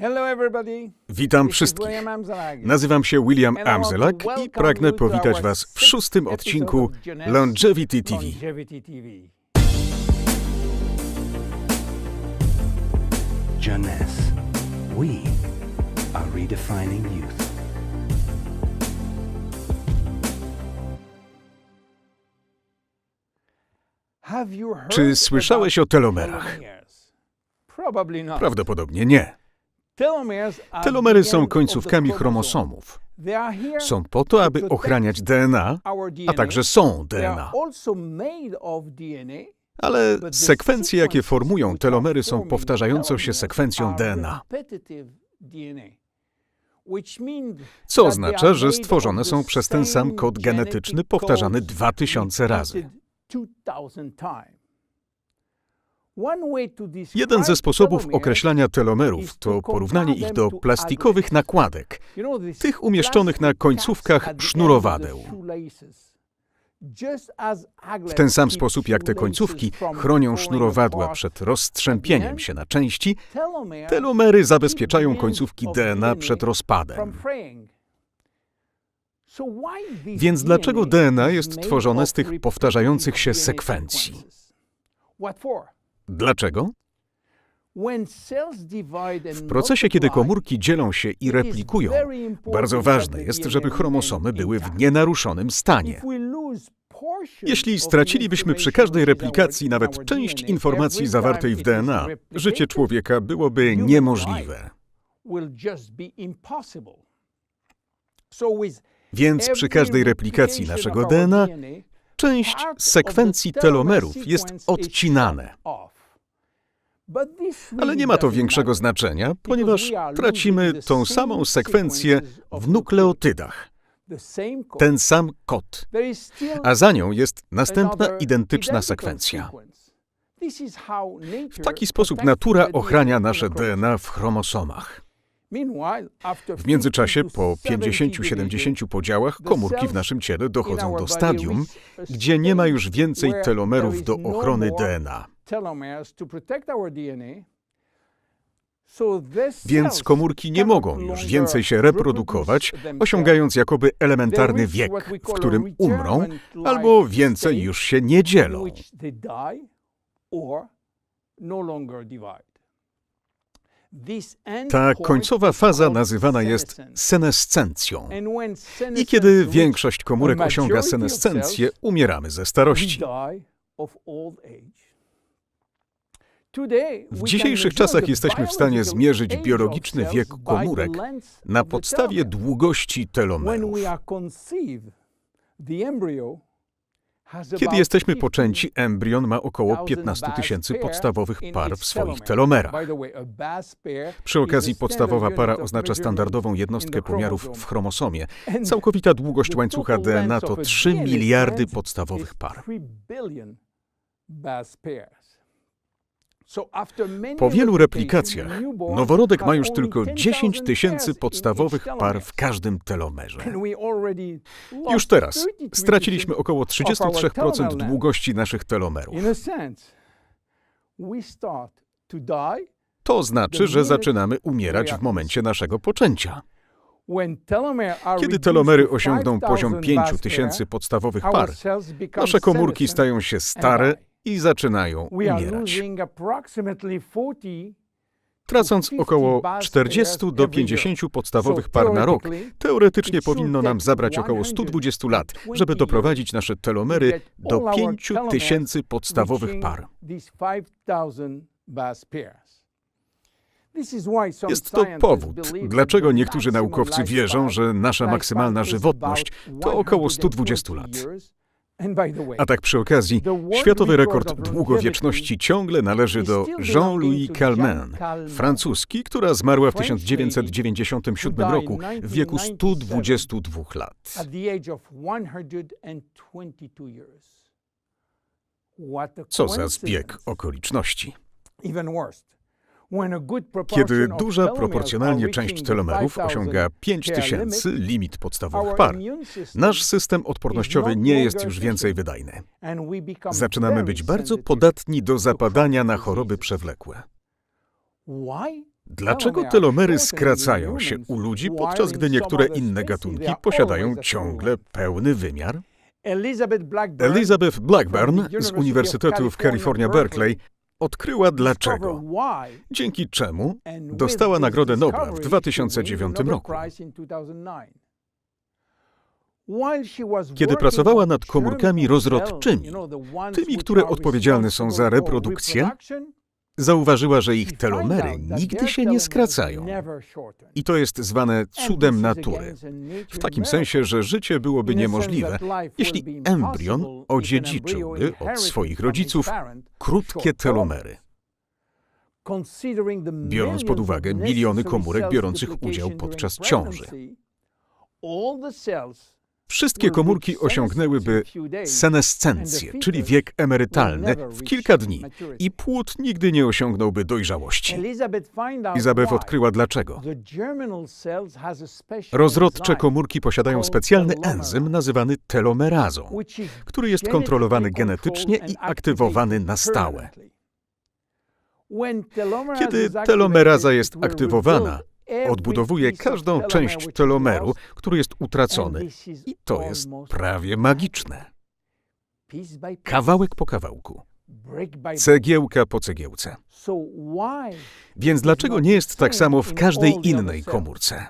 Hello everybody. Witam wszystkich. Nazywam się William Amzelak i pragnę powitać Was w szóstym odcinku Longevity TV. Jeunesse. We are redefining youth. Czy słyszałeś o telomerach? Prawdopodobnie nie. Telomery są końcówkami chromosomów. Są po to, aby ochraniać DNA, a także są DNA. Ale sekwencje, jakie formują telomery, są powtarzającą się sekwencją DNA. Co oznacza, że stworzone są przez ten sam kod genetyczny powtarzany codes 2000 razy. repeated 2000 times. One way to describe Jeden ze sposobów określania telomerów to porównanie ich do plastikowych nakładek, tych umieszczonych na końcówkach sznurowadeł. W ten sam sposób jak te końcówki chronią sznurowadła przed rozstrzępieniem się na części, telomery zabezpieczają końcówki DNA przed rozpadem. Więc dlaczego DNA jest tworzone z tych powtarzających się sekwencji? Dlaczego? W procesie, kiedy komórki dzielą się i replikują, bardzo ważne jest, żeby chromosomy były w nienaruszonym stanie. Jeśli stracilibyśmy przy każdej replikacji nawet część informacji zawartej w DNA, życie człowieka byłoby niemożliwe. Więc przy każdej replikacji naszego DNA część sekwencji telomerów jest odcinane. Ale nie ma to większego znaczenia, ponieważ tracimy tą samą sekwencję w nukleotydach, ten sam kod, a za nią jest następna identyczna sekwencja. W taki sposób natura ochrania nasze. DNA w chromosomach. W międzyczasie, 50 po to 70 50-70 podziałach, komórki w naszym ciele dochodzą do stadium, gdzie nie ma już więcej telomerów do ochrony DNA. Telomeres to protect our DNA. Więc komórki nie mogą już więcej się reprodukować, osiągając jakoby elementarny wiek, w którym umrą, albo więcej już się nie dzielą. no Ta końcowa faza nazywana jest senescencją. I kiedy większość komórek osiąga senescencję, umieramy ze starości. W dzisiejszych czasach jesteśmy w stanie zmierzyć biologiczny wiek komórek na podstawie długości telomerów. Kiedy jesteśmy 15 poczęci, embrion ma około 1000 15 base tysięcy podstawowych par w swoich telomerach. Przy okazji podstawowa para oznacza standardową jednostkę pomiarów w chromosomie. Całkowita długość łańcucha DNA to of a 3 DNA miliardy podstawowych par. Po wielu replikacjach noworodek ma już tylko 10,000 10 tysięcy podstawowych par w każdym telomerze. Już teraz 33% straciliśmy około of our 33% telomere length. długości naszych telomerów. To znaczy, że zaczynamy umierać w momencie naszego poczęcia. Kiedy telomery osiągną 5,000 poziom base 5000 pair, podstawowych par, nasze komórki stają się stare i zaczynają umierać, losing approximately 40 tracąc około base 40 pairs do every year. 50 podstawowych par na rok. Teoretycznie powinno nam zabrać około 120 lat, żeby 120 doprowadzić nasze telomery do all our 5000 telomeres podstawowych par. these 5,000 base pairs. This is why some Jest to powód, dlaczego niektórzy naukowcy wierzą, że nasza maksymalna żywotność to około 120 120 lat. A tak przy okazji, światowy rekord długowieczności ciągle należy do Jean-Louis Calment, francuski, która zmarła w French lady 1997 who died roku w wieku 1997 122 lat. at the age of 122 years. What a Co za zbieg okoliczności. Kiedy duża proporcjonalnie część telomerów 5,000 osiąga pair 5000, limit, podstawowych par, nasz system odpornościowy not nie jest już więcej wydajny. Zaczynamy być bardzo podatni do zapadania na choroby przewlekłe. Dlaczego telomery skracają się u ludzi, podczas gdy niektóre inne gatunki posiadają ciągle pełny wymiar? Elizabeth Blackburn, z Uniwersytetu w California, Berkeley odkryła dlaczego, dzięki czemu dostała Nagrodę Nobla w discovery, she 2009 won the Nobel roku. Prize in 2009. While she was Kiedy pracowała nad komórkami rozrodczymi, tymi, które odpowiedzialne są za reprodukcję, Zauważyła, że ich telomery nigdy się nie skracają. I to jest zwane cudem natury. W takim sensie, że życie byłoby niemożliwe, jeśli embrion odziedziczyłby od swoich rodziców krótkie telomery. Biorąc pod uwagę miliony komórek biorących udział podczas ciąży. Wszystkie komórki osiągnęłyby senescencję, czyli wiek emerytalny, w kilka dni i płód nigdy nie osiągnąłby dojrzałości. Elizabeth odkryła dlaczego. Rozrodcze komórki posiadają specjalny enzym nazywany telomerazą, który jest kontrolowany genetycznie i aktywowany na stałe. Kiedy telomeraza jest aktywowana, odbudowuje każdą część telomeru, który jest utracony. I to jest prawie magiczne. Kawałek po kawałku, cegiełka po cegiełce. Więc dlaczego nie jest tak samo w każdej innej komórce?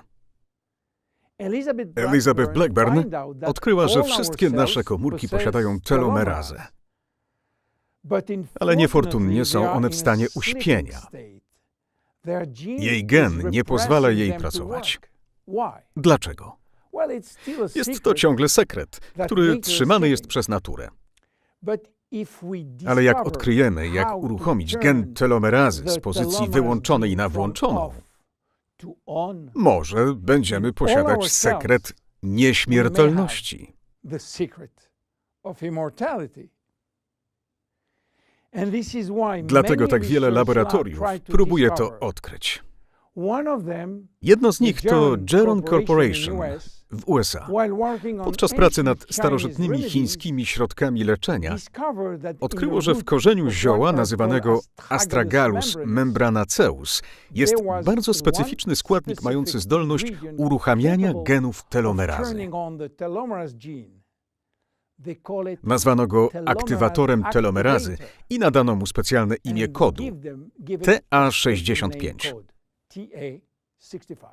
Elizabeth Blackburn odkryła, że wszystkie nasze komórki posiadają telomerazę. Ale niefortunnie są one w stanie uśpienia. Jej gen nie pozwala jej pracować. Dlaczego? Jest to ciągle sekret, który trzymany jest przez naturę. Ale jak odkryjemy, jak uruchomić gen telomerazy z pozycji wyłączonej na włączoną, może będziemy posiadać sekret nieśmiertelności. Dlatego tak wiele laboratoriów próbuje to odkryć. Jedno z nich to Geron Corporation w USA. Podczas pracy nad starożytnymi chińskimi środkami leczenia odkryło, że w korzeniu zioła nazywanego Astragalus membranaceus jest bardzo specyficzny składnik mający zdolność uruchamiania genów telomerazy. Nazwano go aktywatorem telomerazy i nadano mu specjalne imię kodu give them- give it a TA65. special name code, TA65.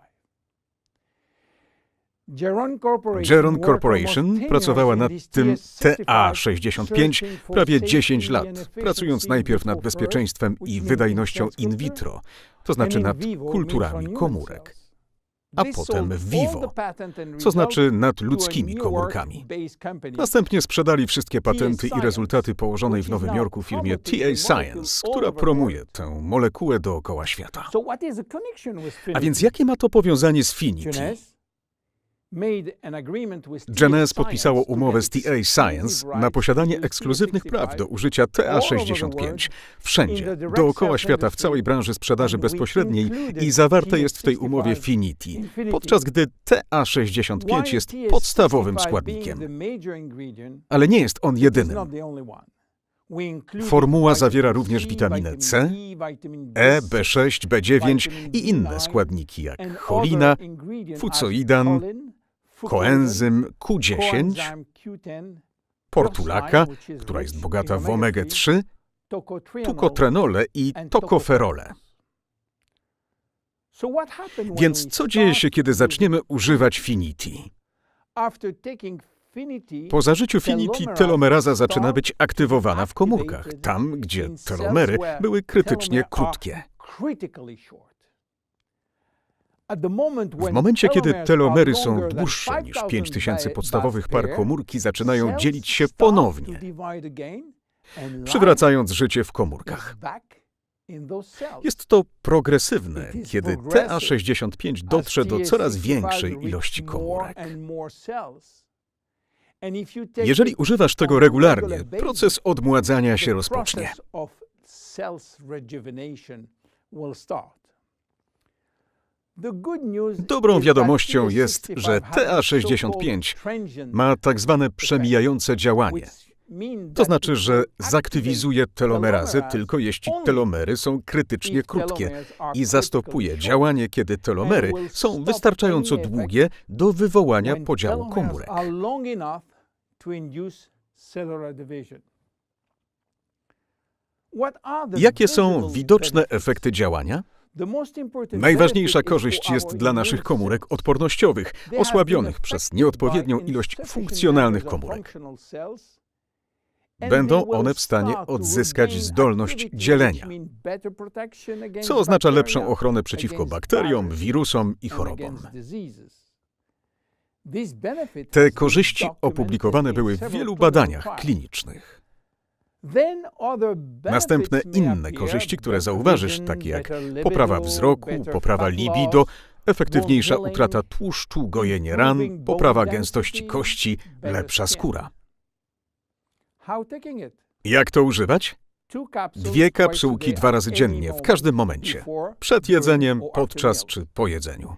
Geron Corporation, Geron worked Corporation almost 10 pracowała nad tym TS65, TA65 searching for prawie safety 10 and lat, pracując najpierw nad bezpieczeństwem i wydajnością in vitro, to znaczy nad kulturami komórek. A potem w vivo, co znaczy nad ludzkimi komórkami. Następnie sprzedali wszystkie patenty i rezultaty położonej w Nowym now Jorku firmie TA Science, która promuje tę molekułę dookoła świata. A więc jakie ma to powiązanie z Finity? Science podpisało umowę z TA Science na posiadanie ekskluzywnych praw do TA65 użycia all over the TA65 world wszędzie, dookoła świata w całej branży sprzedaży bezpośredniej i zawarte jest w tej TS65 umowie Finity, podczas gdy TA65 jest podstawowym składnikiem. Ale nie jest on jedynym. Formuła zawiera również witaminę C, E, B6, B9 i inne składniki jak cholina, fucoidan, koenzym Q10, portulaka, która jest bogata w omega-3, tukotrenole i tokoferole. Więc co dzieje się, kiedy zaczniemy używać Finity? Po zażyciu Finity telomeraza zaczyna być aktywowana w komórkach, tam gdzie telomery były krytycznie krótkie. W momencie, kiedy telomery są dłuższe niż 5000 podstawowych par komórki, zaczynają dzielić się ponownie, przywracając życie w komórkach. Jest to progresywne, kiedy TA65 dotrze do coraz większej ilości komórek. Jeżeli używasz tego regularnie, proces odmładzania się rozpocznie. Dobrą wiadomością jest, że TA65 ma tak zwane przemijające działanie, To znaczy, że zaktywizuje telomerazę tylko jeśli telomery są krytycznie krótkie i zastopuje działanie, kiedy telomery są wystarczająco długie do wywołania podziału komórek. Jakie są widoczne efekty działania? Najważniejsza korzyść jest dla naszych komórek odpornościowych, osłabionych przez nieodpowiednią ilość funkcjonalnych komórek. Będą one w stanie odzyskać zdolność dzielenia, co oznacza lepszą ochronę przeciwko bakteriom, wirusom i chorobom. Te korzyści opublikowane były w wielu badaniach klinicznych. Następne inne korzyści, które zauważysz, takie jak poprawa wzroku, poprawa libido, efektywniejsza utrata tłuszczu, gojenie ran, poprawa gęstości kości, lepsza skóra. Jak to używać? Dwie kapsułki dwa razy dziennie, w każdym momencie. Przed jedzeniem, podczas czy po jedzeniu.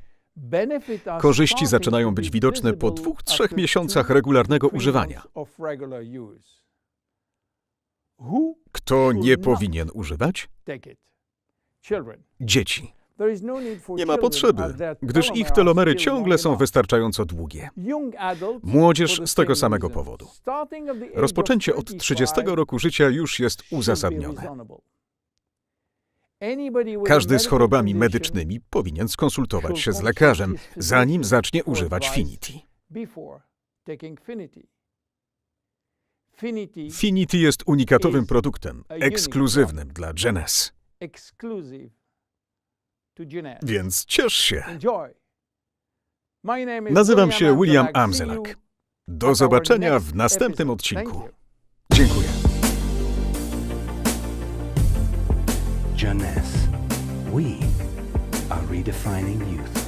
Korzyści zaczynają być widoczne po dwóch, trzech miesiącach regularnego używania. Kto nie powinien używać? Dzieci. Nie ma potrzeby, gdyż ich telomery ciągle są wystarczająco długie. Młodzież z tego samego powodu. Rozpoczęcie od 30 roku życia już jest uzasadnione. Każdy z chorobami medycznymi powinien skonsultować się z lekarzem, zanim zacznie używać Finity. Finity jest unikatowym produktem, ekskluzywnym dla Genes. Więc ciesz się. Nazywam się William Amzelak. Do zobaczenia w następnym odcinku. Dziękuję. Jeunesse. We are redefining youth.